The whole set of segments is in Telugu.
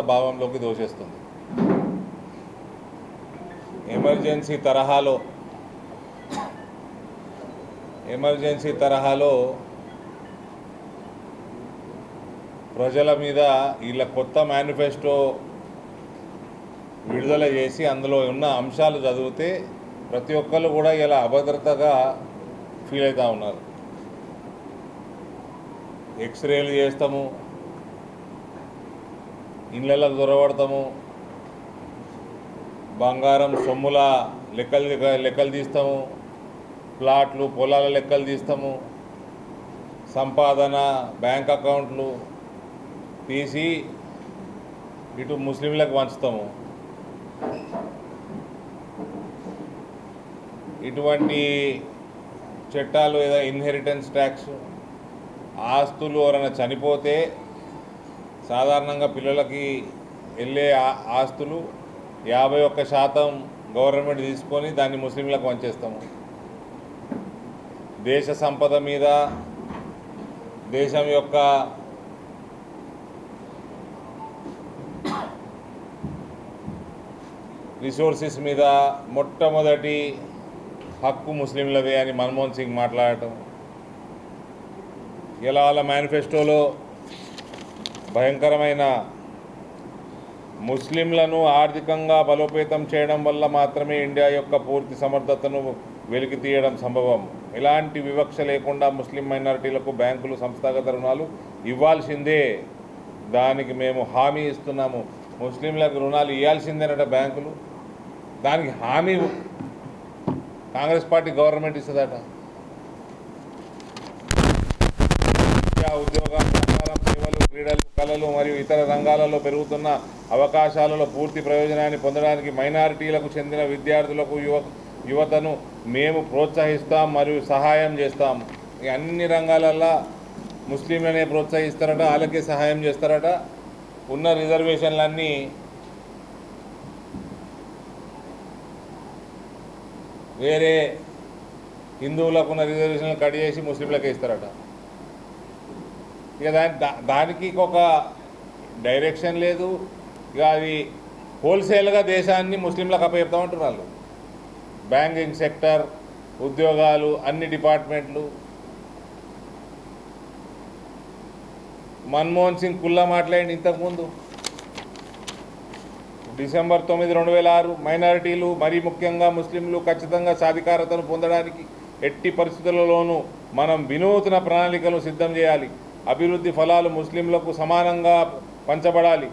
భావంలోకి దోషేస్తుంది ఎమర్జెన్సీ తరహాలో ఎమర్జెన్సీ తరహాలో ప్రజల మీద వీళ్ళ కొత్త మేనిఫెస్టో విడుదల చేసి అందులో ఉన్న అంశాలు చదివితే ప్రతి ఒక్కరు కూడా ఇలా అభద్రతగా ఫీల్ అవుతూ ఉన్నారు. ఎక్స్రేలు చేస్తాము ఇళ్ళకు దొరబడతాము. బంగారం సొమ్ముల లెక్కలు లెక్కలు తీస్తాము. ప్లాట్లు పొలాల లెక్కలు తీస్తాము. సంపాదన బ్యాంక్ అకౌంట్లు తీసి ఇటు ముస్లింలకు పంచుతాము. ఇటువంటి చట్టాలు ఏదో ఇన్హెరిటెన్స్ ట్యాక్స్ ఆస్తులు ఎవరైనా చనిపోతే సాధారణంగా పిల్లలకి వెళ్ళే ఆస్తులు యాభై ఒక్క శాతం గవర్నమెంట్ తీసుకొని దాన్ని ముస్లింలకు పంచేస్తాము దేశ సంపద మీద దేశం యొక్క రిసోర్సెస్ మీద మొట్టమొదటి హక్కు ముస్లింలదే అని మన్మోహన్ సింగ్ మాట్లాడటం. ఇలా వాళ్ళ మేనిఫెస్టోలో భయంకరమైన ముస్లింలను ఆర్థికంగా బలోపేతం చేయడం వల్ల మాత్రమే ఇండియా యొక్క పూర్తి సమర్థతను వెలికి తీయడం సంభవం. ఎలాంటి వివక్ష లేకుండా ముస్లిం మైనారిటీలకు బ్యాంకులు సంస్థాగత రుణాలు ఇవ్వాల్సిందే. దానికి మేము హామీ ఇస్తున్నాము. ముస్లింలకు రుణాలు ఇవ్వాల్సిందేనట బ్యాంకులు. దానికి హామీ కాంగ్రెస్ పార్టీ గవర్నమెంట్ ఇస్తుందట. ఉద్యోగాలు ఉద్యోగం క్రీడలు కళలు మరియు ఇతర రంగాలలో పెరుగుతున్న అవకాశాలలో పూర్తి ప్రయోజనాన్ని పొందడానికి మైనారిటీలకు చెందిన విద్యార్థులకు యువ యువతను మేము ప్రోత్సహిస్తాం మరియు సహాయం చేస్తాం. అన్ని రంగాలల్లో ముస్లింలనే ప్రోత్సహిస్తారట వాళ్ళకే సహాయం చేస్తారట. ఉన్న రిజర్వేషన్లన్నీ వేరే హిందువులకు ఉన్న రిజర్వేషన్లు కట్ చేసి ముస్లింలకే ఇస్తారట. ఇక దాని దా- దానికి ఒక డైరెక్షన్ లేదు. ఇక అది హోల్సేల్గా దేశాన్ని ముస్లింలకు అప్పచెప్తామంటారు వాళ్ళు బ్యాంకింగ్ సెక్టర్ ఉద్యోగాలు అన్ని డిపార్ట్మెంట్లు మన్మోహన్ సింగ్ కుల్లా మాట్లాడింది ఇంతకుముందు. డిసెంబర్ తొమ్మిది రెండు వేల ఆరు మైనారిటీలు మరీ ముఖ్యంగా ముస్లింలు ఖచ్చితంగా సాధికారతను పొందడానికి ఎట్టి పరిస్థితులలోనూ మనం వినూత్న ప్రణాళికలు సిద్ధం చేయాలి. అభివృద్ధి ఫలాలు ముస్లింలకు సమానంగా పంచబడాలి.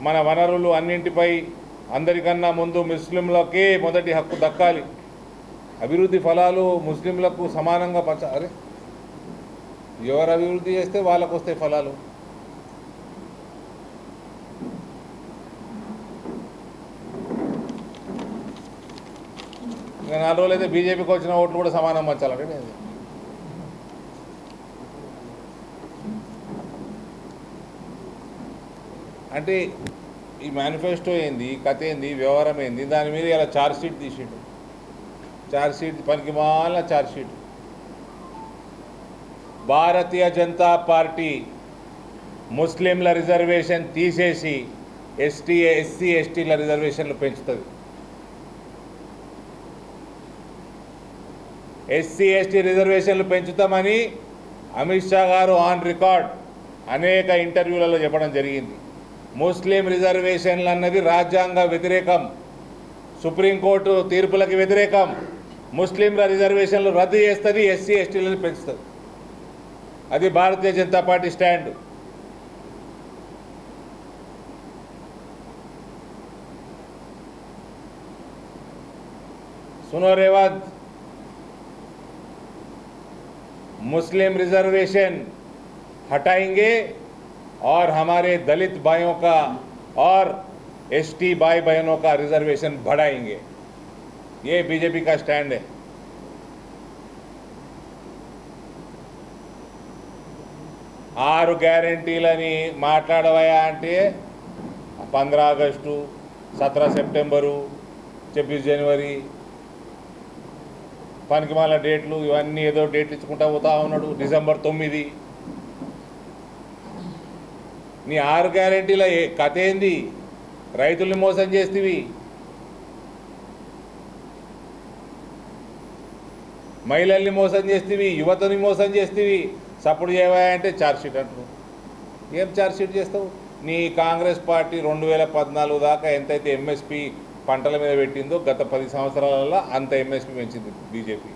మన వనరులు అన్నింటిపై అందరికన్నా ముందు ముస్లింలకే మొదటి హక్కు దక్కాలి. అభివృద్ధి ఫలాలు ముస్లింలకు సమానంగా పంచ అరే! ఎవరు అభివృద్ధి చేస్తే వాళ్ళకు వస్తాయి ఫలాలు. ఇంకా నాలుగు రోజులు అయితే బీజేపీకి వచ్చిన ఓట్లు కూడా సమానం పంచాలంటే అంటే ఈ మేనిఫెస్టో ఏంది కథ ఏంది వ్యవహారం ఏంది దాని మీద ఇలా ఛార్జ్ షీట్ తీసిండు. ఛార్జ్ షీట్ పనికి మాల charge sheet Bharatiya Janata party ముస్లింల రిజర్వేషన్ తీసేసి ఎస్టీ ఎస్సీ ఎస్టీల రిజర్వేషన్లు పెంచుతుంది. ఎస్సీ ఎస్టీ రిజర్వేషన్లు పెంచుతామని అమిత్ షా గారు ఆన్ రికార్డ్ అనేక ఇంటర్వ్యూలలో చెప్పడం జరిగింది. ముస్లిం రిజర్వేషన్లు అన్నది రాజ్యాంగ వ్యతిరేకం సుప్రీంకోర్టు తీర్పులకు వ్యతిరేకం ముస్లింల రిజర్వేషన్లు రద్దు చేస్తుంది ఎస్సీ ఎస్టీలను పెంచుతుంది అది భారతీయ జనతా పార్టీ స్టాండ్ सुनो रेवत मुस्लिम रिजर्वेशन हटाएंगे और हमारे दलित भाइयों का और एसटी भाई बहनों का रिजर्वेशन बढ़ाएंगे ये बीजेपी का स्टैंड है ఆరు గ్యారంటీలని మాట్లాడవయా అంటే పంద్ర ఆగస్టు సతరా సెప్టెంబరు ఛబ్బీస్ జనవరి పనికిమాల డేట్లు ఇవన్నీ ఏదో డేట్లు ఇచ్చుకుంటా పోతా ఉన్నాడు డిసెంబర్ తొమ్మిది నీ ఆరు గ్యారెంటీల కథ ఏంది? రైతుల్ని మోసం చేస్తేవి. మహిళల్ని మోసం చేస్తేవి యువతని మోసం చేస్తేవి. సపోర్ట్ చేయవా ఛార్జ్ షీట్ అంటున్నావు. ఏం ఛార్జ్షీట్ చేస్తావు? నీ కాంగ్రెస్ పార్టీ రెండు వేల పద్నాలుగు దాకా ఎంతైతే ఎంఎస్పి పంటల మీద పెట్టిందో గత పది సంవత్సరాలలో అంత ఎంఎస్పి పెంచింది బీజేపీ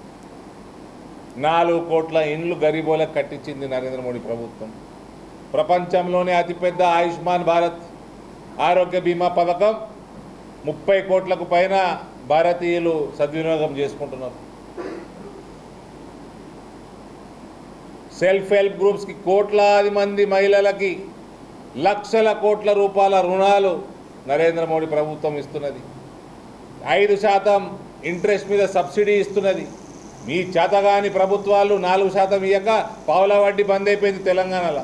నాలుగు కోట్ల ఇండ్లు గరీబోలకు కట్టించింది నరేంద్ర మోడీ ప్రభుత్వం. ప్రపంచంలోనే అతిపెద్ద ఆయుష్మాన్ భారత్ ఆరోగ్య బీమా పథకం. ముప్పై కోట్లకు పైన భారతీయులు సద్వినియోగం చేసుకుంటున్నారు. సెల్ఫ్ హెల్ప్ గ్రూప్స్కి కోట్లాది మంది మహిళలకి లక్షల కోట్ల రూపాయల రుణాలు నరేంద్ర మోడీ ప్రభుత్వం ఇస్తున్నది. ఐదు శాతం ఇంట్రెస్ట్ మీద సబ్సిడీ ఇస్తున్నది. మీ చేతగాని ప్రభుత్వాలు నాలుగు శాతం ఇయ్యక పావుల వడ్డీ బంద్ అయిపోయింది తెలంగాణలో.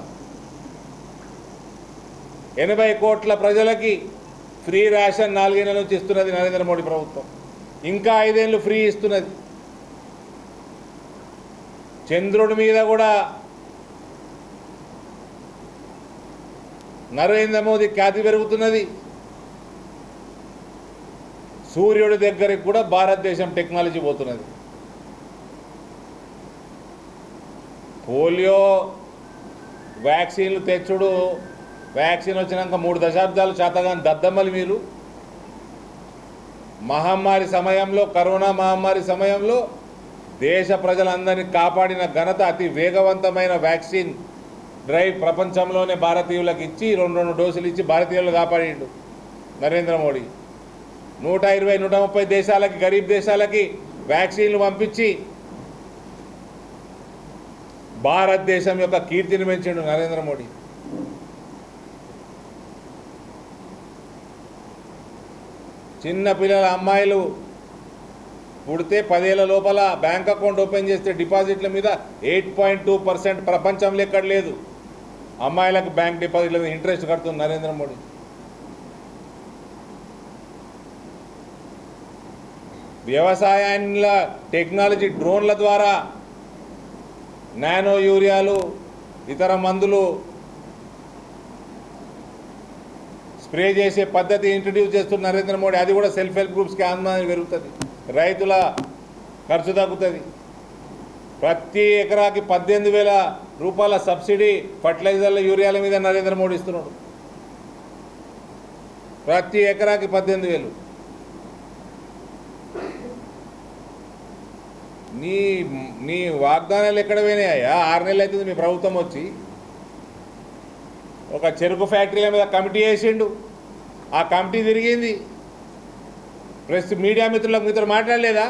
ఎనభై కోట్ల ప్రజలకి ఫ్రీ రేషన్ నాలుగేళ్ళ నుంచి ఇస్తున్నది నరేంద్ర మోడీ ప్రభుత్వం. ఇంకా ఐదేళ్ళు ఫ్రీ ఇస్తున్నది. చంద్రుడి మీద కూడా నరేంద్ర మోదీ ఖ్యాతి పెరుగుతున్నది. సూర్యుడి దగ్గరికి కూడా భారతదేశం టెక్నాలజీ పోతున్నది. పోలియో వ్యాక్సిన్లు తెచ్చుడు వ్యాక్సిన్ వచ్చినాక మూడు దశాబ్దాలు శాతగాని దద్దమ్మలు మీరు మహమ్మారి సమయంలో కరోనా మహమ్మారి సమయంలో దేశ ప్రజలందరినీ కాపాడిన ఘనత అతి వేగవంతమైన వ్యాక్సిన్ డ్రైవ్ ప్రపంచంలోనే భారతీయులకు ఇచ్చి రెండు రెండు డోసులు ఇచ్చి భారతీయులు కాపాడిండు నరేంద్ర మోడీ. నూట ఇరవై నూట ముప్పై దేశాలకి గరీబ్ దేశాలకి వ్యాక్సిన్లు పంపించి భారతదేశం యొక్క కీర్తిని పెంచిండు నరేంద్ర మోడీ. చిన్న పిల్లల అమ్మాయిలు పుడితే పదేళ్ళ లోపల బ్యాంక్ అకౌంట్ ఓపెన్ చేస్తే డిపాజిట్ల మీద ఎయిట్ పాయింట్ టూ పర్సెంట్ ప్రపంచంలో ఎక్కడ లేదు. అమ్మాయిలకు బ్యాంక్ డిపాజిట్ల మీద ఇంట్రెస్ట్ కడుతుంది నరేంద్ర మోడీ. వ్యవసాయాల టెక్నాలజీ డ్రోన్ల ద్వారా నానో యూరియాలు ఇతర మందులు స్ప్రే చేసే పద్ధతి ఇంట్రడ్యూస్ చేస్తున్న నరేంద్ర మోడీ అది కూడా సెల్ఫ్ హెల్ప్ గ్రూప్స్కి ఆందోళన పెరుగుతుంది. రైతుల ఖర్చు తగ్గుతుంది. ప్రతి ఎకరాకి పద్దెనిమిది వేల రూపాయల సబ్సిడీ ఫర్టిలైజర్ల యూరియాల మీద నరేంద్ర మోడీ ఇస్తున్నాడు. ప్రతి ఎకరాకి పద్దెనిమిది వేలు. నీ నీ వాగ్దానాలు ఎక్కడ పోయినాయా? ఆరు నెలలు అవుతుంది మీ ప్రభుత్వం వచ్చి. ఒక చెరుకు ఫ్యాక్టరీల మీద కమిటీ వేసిండు. ఆ కమిటీ తిరిగింది. ప్రెస్ మీడియా మిత్రులకు మీతో మాట్లాడలేదా?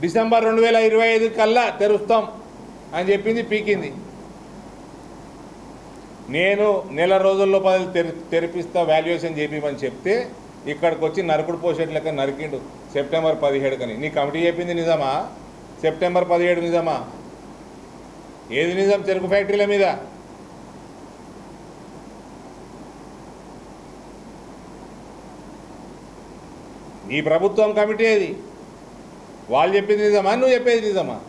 డిసెంబర్ రెండు వేల ఇరవై ఐదు కల్లా తెరుస్తాం అని చెప్పింది పీకింది. నేను నెల రోజుల్లో పది తెరి తెరిపిస్తా వాల్యుయేషన్ చేపిమని చెప్తే ఇక్కడికి వచ్చి నరకుడు పోసేట్ లెక్క నరికిండు సెప్టెంబర్ పదిహేడు కని నీ కమిటీ చెప్పింది నిజమా? సెప్టెంబర్ పదిహేడు నిజమా? ఏది నిజం చెరుకు ఫ్యాక్టరీల మీద? ఈ ప్రభుత్వం కమిటీ అది వాళ్ళు చెప్పింది నిజమా? నువ్వు చెప్పేది నిజమా?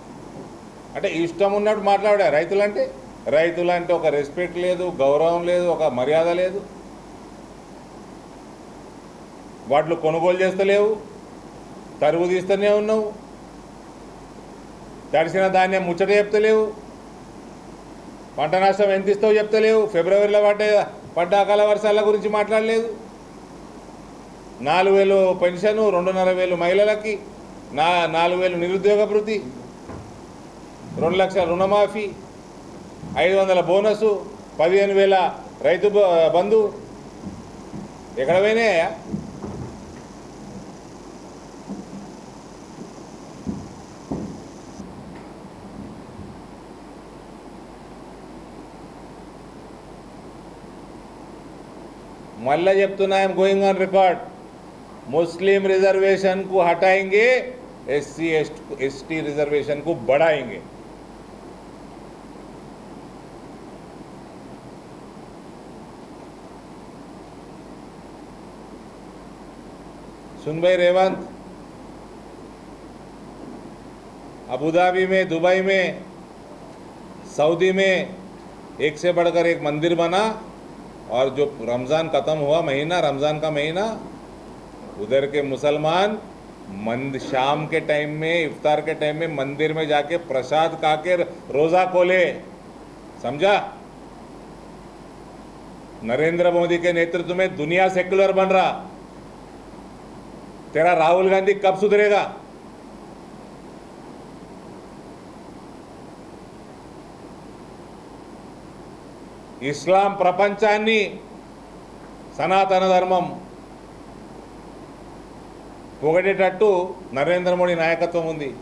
అంటే ఇష్టం ఉన్నట్టు మాట్లాడా రైతులంటే? రైతులంటే ఒక రెస్పెక్ట్ లేదు గౌరవం లేదు ఒక మర్యాద లేదు. వాటిలో కొనుగోలు చేస్తలేవు తరుగు తీస్తూనే ఉన్నావు. తడిసిన ధాన్యం ముచ్చట చెప్తలేవు. పంట నష్టం ఎంత ఇస్తావు చెప్తలేవు. ఫిబ్రవరిలో పడ్డ పడ్డ అకాల వర్షాల గురించి మాట్లాడలేదు. నాలుగు వేలు పెన్షను రెండున్నర వేలు మహిళలకి నా నాలుగు వేలు నిరుద్యోగ భృతి రెండు లక్షల రుణమాఫీ ఐదు వందల బోనసు పదిహేను వేల రైతు బ- బంధు. ఎక్కడ పోయినాయా మళ్ళా చెప్తున్నా I'm going on record Muslim reservation को हटाएँगे S C S T reservation को बढ़ाएँगे। सुन भाई रेवंत अबू धाबी में, दुबई में, सऊदी में एक से बढ़कर एक मंदिर बना और जो रमज़ान ख़त्म हुआ महीना, रमज़ान का महीना उधर के मुसलमान मंद शाम के टाइम में इफ्तार के टाइम में मंदिर में जाके प्रसाद खा के रोज़ा खोले समझा नरेंद्र मोदी के नेतृत्व में दुनिया सेक्युलर बन रहा तेरा राहुल गांधी कब सुधरेगा ఇస్లాం ప్రపంచాన్ని సనాతన ధర్మం పొగడేటట్టు నరేంద్ర మోడీ నాయకత్వం ఉంది.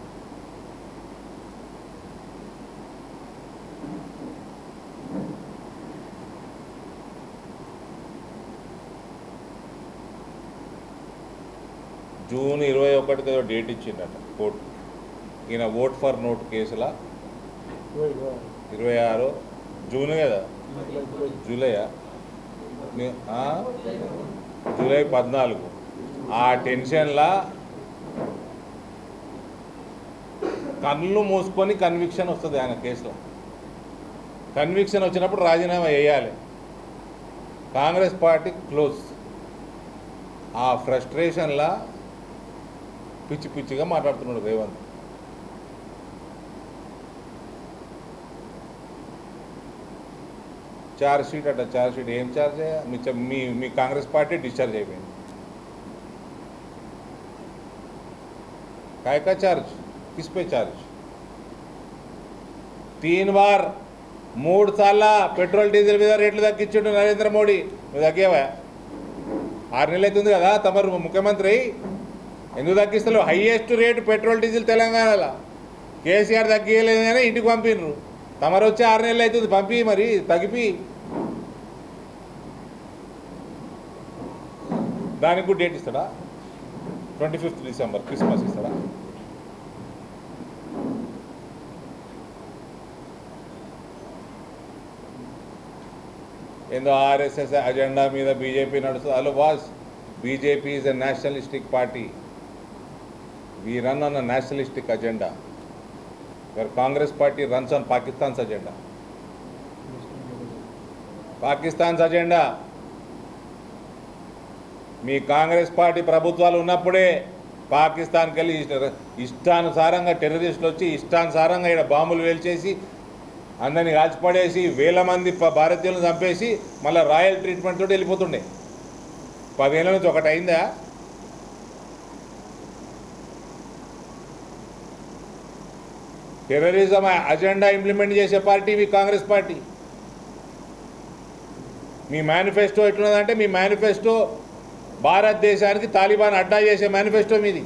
జూన్ ఇరవై ఒకటికి ఏదో డేట్ ఇచ్చిండట కోర్టు. ఈయన ఓట్ ఫర్ నోట్ కేసుల? ఇరవై ఆరు. జూన్ కదా? ఆ? జూలై పద్నాలుగు. ఆ టెన్షన్లా కళ్ళు మూసుకొని కన్విక్షన్ వస్తుంది ఆయన కేసులో. కన్విక్షన్ వచ్చినప్పుడు రాజీనామా వేయాలి కాంగ్రెస్ పార్టీ క్లోజ్. ఆ ఫ్రస్ట్రేషన్లా పిచ్చి పిచ్చిగా మాట్లాడుతున్నాడు రేవంత్. చార్జ్ షీట్ అట ఛార్జ్ షీట్ ఏం చార్జ్ మీ మీ మీ కాంగ్రెస్ పార్టీ డిశ్చార్జ్ అయిపోయింది. काय का चार्ज किस पे चार्ज तीन बार మూడు సార్ల పెట్రోల్ డీజిల్ మీద రేట్లు తగ్గించిండు నరేంద్ర మోడీ నువ్వు తగ్గావా ఆరు నెలలు అవుతుంది కదా తమరు ముఖ్యమంత్రి ఎందుకు తగ్గిస్తలేవు హైయెస్ట్ రేటు పెట్రోల్ డీజిల్ తెలంగాణలో కేసీఆర్ తగ్గియలేదు కానీ ఇంటికి పంపినరు తమరు వచ్చి ఆరు నెలలు అవుతుంది పంపి మరి తగ్గిపి దానికి కూడా డేట్ ఇస్తాడా ట్వంటీ ఫిఫ్త్ డిసెంబర్ క్రిస్మస్ ఇస్తారా? ఏందో ఆర్ఎస్ఎస్ అజెండా మీద బీజేపీ నడుస్తుంది. Hello was BJP is a nationalistic party we run on a nationalistic agenda where Congress party runs on Pakistan's agenda Pakistan's agenda మీ కాంగ్రెస్ పార్టీ ప్రభుత్వాలు ఉన్నప్పుడే పాకిస్తాన్కి వెళ్ళి ఇష్టానుసారంగా టెర్రరిస్టులు వచ్చి ఇష్టానుసారంగా ఇక్కడ బాంబులు వేల్చేసి అందరిని కాల్చిపడేసి వేల మంది భారతీయులను చంపేసి మళ్ళీ రాయల్ ట్రీట్మెంట్ తోటి వెళ్ళిపోతుండే. పదేళ్ళ నుంచి ఒకటి అయిందా? టెర్రరిజం అజెండా ఇంప్లిమెంట్ చేసే పార్టీ మీ కాంగ్రెస్ పార్టీ. మీ మేనిఫెస్టో ఎట్లున్నదంటే మీ మేనిఫెస్టో భారతదేశానికి తాలిబాన్ అడ్డా చేసే మేనిఫెస్టో మీది.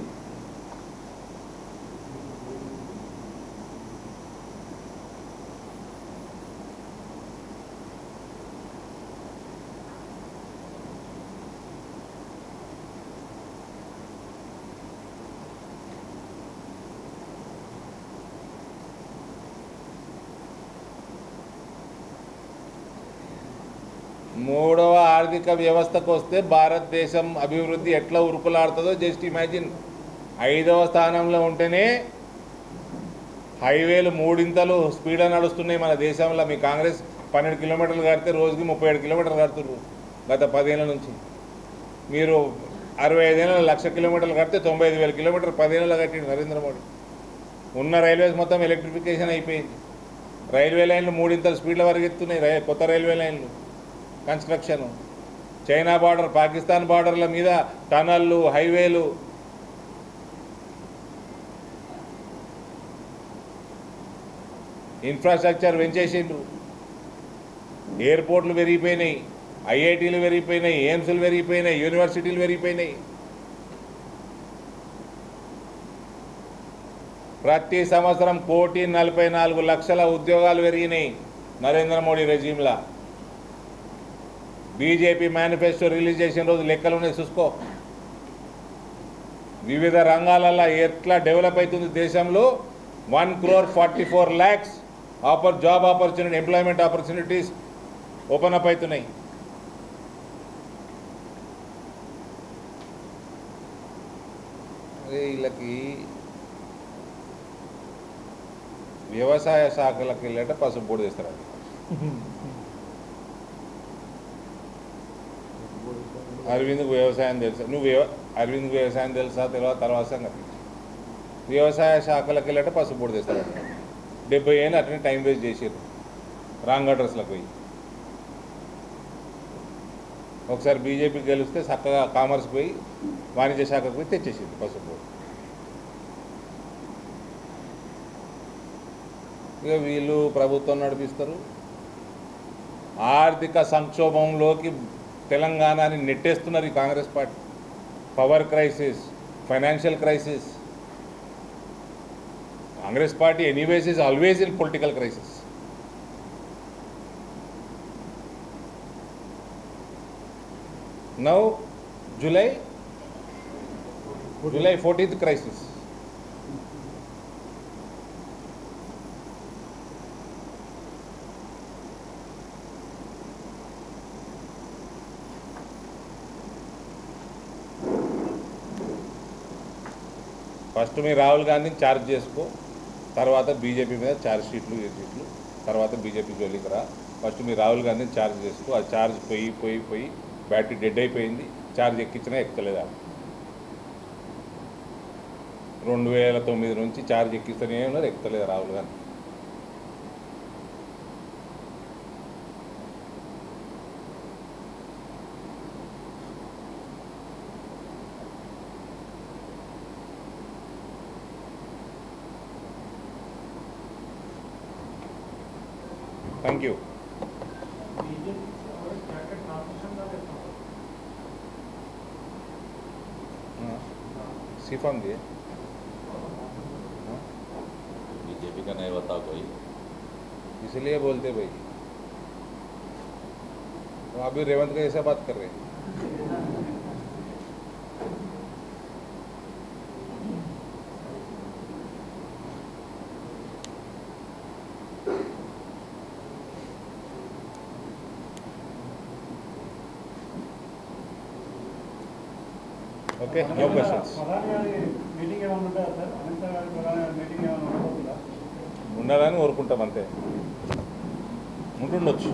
ఆర్థిక వ్యవస్థకు వస్తే భారతదేశం అభివృద్ధి ఎట్లా ఉరుకులాడుతుందో జస్ట్ ఇమాజిన్ ఐదవ స్థానంలో ఉంటేనే హైవేలు మూడింతలు స్పీడ్ నడుస్తున్నాయి మన దేశంలో. మీ కాంగ్రెస్ పన్నెండు కిలోమీటర్లు కడితే రోజుకి ముప్పై ఏడు కిలోమీటర్లు కడుతున్నారు గత పదేళ్ళ నుంచి. మీరు అరవై ఐదేళ్ళ లక్ష కిలోమీటర్లు కడితే తొంభై ఐదు వేల కిలోమీటర్లు పదేళ్ళలో కట్టిండు నరేంద్ర మోడీ. ఉన్న రైల్వేస్ మొత్తం ఎలక్ట్రిఫికేషన్ అయిపోయింది. రైల్వే లైన్లు మూడింతల స్పీడ్ల వరకు ఎత్తున్నాయి రై కొత్త రైల్వే లైన్లు కన్స్ట్రక్షన్ చైనా బార్డర్ పాకిస్తాన్ బార్డర్ల మీద టనళ్ళు హైవేలు. ఇన్ఫ్రాస్ట్రక్చర్ పెంచేసిండ్రు ఎయిర్పోర్ట్లు పెరిగిపోయినాయి ఐఐటీలు పెరిగిపోయినాయి ఎయిమ్స్లు పెరిగిపోయినాయి యూనివర్సిటీలు పెరిగిపోయినాయి. ప్రతి సంవత్సరం కోటి నలభై నాలుగు లక్షల ఉద్యోగాలు పెరిగినాయి నరేంద్ర మోడీ రెజీమ్లా. బీజేపీ మేనిఫెస్టో రిలీజ్ చేసిన రోజు లెక్కలు ఉన్నాయి చూసుకో. వివిధ రంగాలలో ఎట్లా డెవలప్ అవుతుంది దేశంలో? One crore forty four lakhs offer job opportunity employment opportunities open up అవుతున్నాయి. వీళ్ళకి వ్యవసాయ శాఖలకు వెళ్ళట పసుపు పొడి తెస్తారు అరవింద్కు వ్యవసాయం తెలుసా. నువ్వు అరవింద్కు వ్యవసాయం తెలుసా? తెలియదు తర్వాత సంగతి. వ్యవసాయ శాఖలకు వెళ్ళటే పసుపు తెస్తారు. డెబ్బై ఏళ్ళు అట్లనే టైం వేస్ట్ చేసారు రాంగ్ అడ్రస్లకు పోయి. ఒకసారి బీజేపీకి గెలిస్తే చక్కగా కామర్స్ పోయి వాణిజ్య శాఖకు పోయి తెచ్చేసింది పసుపు ఇక వీళ్ళు ప్రభుత్వం నడిపిస్తారు. ఆర్థిక సంక్షోభంలోకి తెలంగాణని నెట్టేస్తున్నారు ఈ Congress party. Power crisis financial crisis. Congress party anyways is always in political crisis. Now July July fourteenth crisis. First మీ రాహుల్ గాంధీని ఛార్జ్ చేసుకో. తర్వాత బీజేపీ మీద ఛార్జ్ షీట్లు ఏ షీట్లు తర్వాత బీజేపీ జోలికి రా. ఫస్ట్ మీ రాహుల్ గాంధీని ఛార్జ్ చేసుకో. ఆ ఛార్జ్ పోయి పోయి పోయి బ్యాటరీ డెడ్ అయిపోయింది. ఛార్జ్ ఎక్కించినా ఎక్కలేదా రెండు వేల తొమ్మిది నుంచి ఛార్జ్ ఎక్కిస్తూనే ఉన్నారు ఎక్కలేదు రాహుల్ గాంధీ. कौन दिए बीजेपी का नहीं बता कोई इसलिए बोलते भाई तो आप भी रेवंत का ऐसा बात कर रहे हैं Okay, no question. ఉండాలని కోరుకుంటాం అంతే. ఉంటుండొచ్చు.